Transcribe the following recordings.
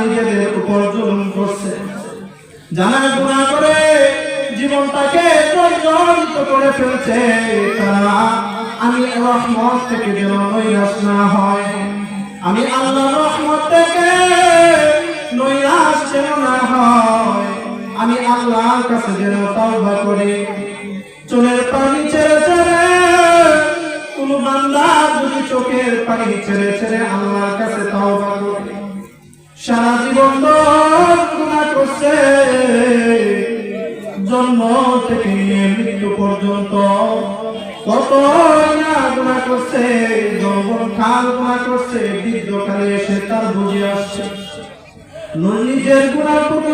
নিজেদের উপর জুলুম করছে। জানা গুণা করে, জীবনটাকে জর্জরিত করে ফেলছে, তারা আমি রহমত থেকে যেন নৈরাশ না হয়। আমি আল্লাহ রহমত থেকে নৈরাশ যেন না হয়। আমি আল্লাহর কাছে যেন তওবা করি। চোখের পানি ছেড়ে ছেড়ে, কোন বান্দা যদি চোখের পানি ছেড়ে ছেড়ে করে সারা জীবন গুণা করছে। জন্ম থেকে মৃত্যু পর্যন্ত কত গুণা করছে। যৌবন কাল গুণা করছে বৃদ্ধকালে এসে তার বুঝে আসছে। নিজের গুণার প্রতি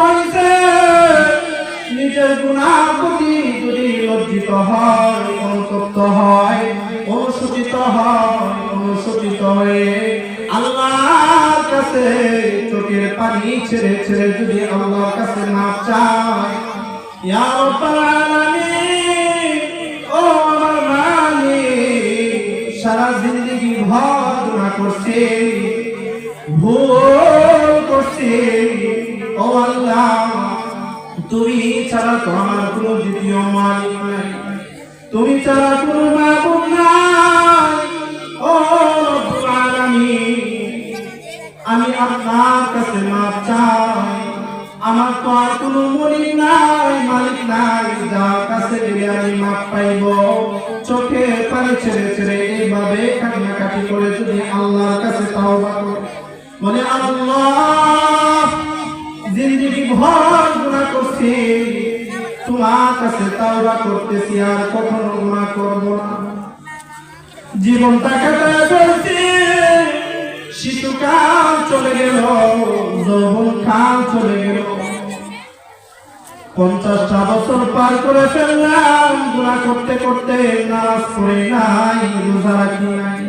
হয়েছে নিজের গুণার প্রতি যদি লজ্জিত হয় অনুতপ্ত হয় অনুসূচিত হয় অনুসূচিত হয়ে আল্লাহর কাছে, চোখের পানি ছেড়ে ছেড়ে যদি আল্লাহর কাছে আলামিন, ও সারা জিন্দগি করছি, ভুল করছি। ও আল্লাহ, তুমি ছাড়া তো আমার কোনো দ্বিতীয় মালিক নাই। তুমি ছাড়া কোনো নাই। আমি আপনার কাছে মাপ চাই। আমার তো আর কোনো মনিক নাই, মালিক নাই, যার কাছে গেলে আমি মাপ পাইব। চোখে পানি ছেড়ে ছেড়ে এইভাবে কান্নাকাটি করে যদি আল্লাহর কাছে তাওবা করে। আল্লাহ, জিন্দগি ভর গুনাহ করছি। তোমার কাছে তাওবা করতেছি, আর কখনো গুনাহ করব না। জীবনটা কাটায় ফেলছি শিশুকাল চলে গেল যৌবন কাল চলে গেল। পঞ্চাশটা বছর পার করে ফেললাম গুণা করতে করতে নামাজ পড়ে নাই, রোজা রাখি নাই।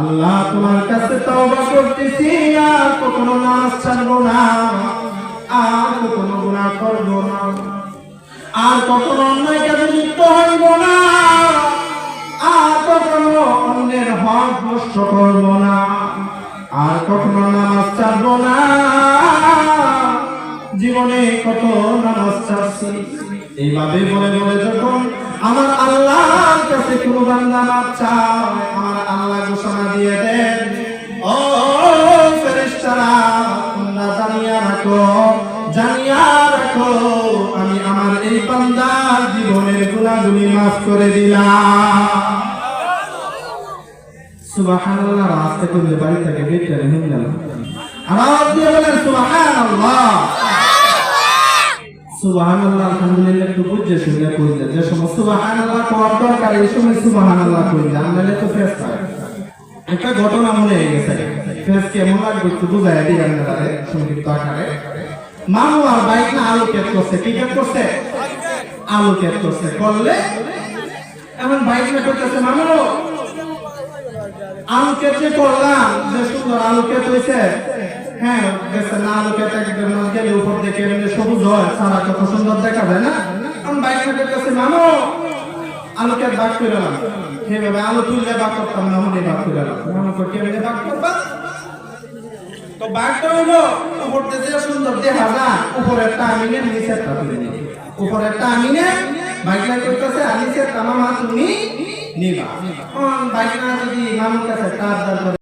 আল্লাহ তোমার কাছে তওবা করতেছি, আর কখনো নামাজ ছাড়বো না, আর কখনো গুণা করব না। আর কখনো অন্যায় কাজে লিপ্ত হইব না, আর কখনো অন্যের হক নষ্ট করব না। আর কখনো নামাজ ছাড়ব না। জীবনে কত নামাজ ছাড়ছি। এইভাবে বলে বলে যখন আমার আল্লাহর কাছে কোনো বান্দা মাপ চায়, আমার আল্লাহ ঘোষণা দিয়ে দেন, ও ফেরেশতারা, তোমরা জানিয়া রাখো জানিয়া রাখো, আমি আমার এই বান্দার জীবনের গুণাগুলি মাফ করে দিলাম। সুবহানাল্লাহ রাস্তা করলে বাড়ি থেকে বেরিয়ে রহিম গেল। আওয়াজ দিয়ে বলেন, সুবহানাল্লাহ। সুবহানাল্লাহ, আলহামদুলিল্লাহ, একটু বুঝে শুনে কইলে যে সময় সুবহানাল্লাহ কোয়ার দরকার, এই সময় সুবহানাল্লাহ কইলে আমরা তো ফেস একটা ঘটনা মনে হয়ে গেছে। ফেস কেমন লাগবে, একটু বুঝাই দিই আপনারা সংক্ষিপ্ত আকারে। মামু আর বাইক না, আলু কেট করছে। কি কেট করছে? আলু কেট করছে। করলে? এখন বাইক না করতেছে মামু। আলু কেটে করলাম, যে সুন্দর আলু কেট হয়েছে হ্যাঁ গেছে না আলু কেটে একদম গেলে উপর দেখে এমনি সবুজ হয়, সারা কত সুন্দর দেখা যায় না? এখন বাইক না করতেছে মামু আলু কেট বাক করে না সেভাবে আলু তুললে বাক করতাম না, মনে বাক করে না মামু তো কেমনে বাক করবা? তো বাঘটা হইল উপর থেকে সুন্দর দেখা যায় উপরেরটা আমি নে নিচেরটা তুলে নিই উপরেরটা আমি নে বাইকটা করতেছে আর নিচেরটা মামা, তুমি নিবা। বাইকটা যদি মামুর কাছে কাজ দাঁড় করে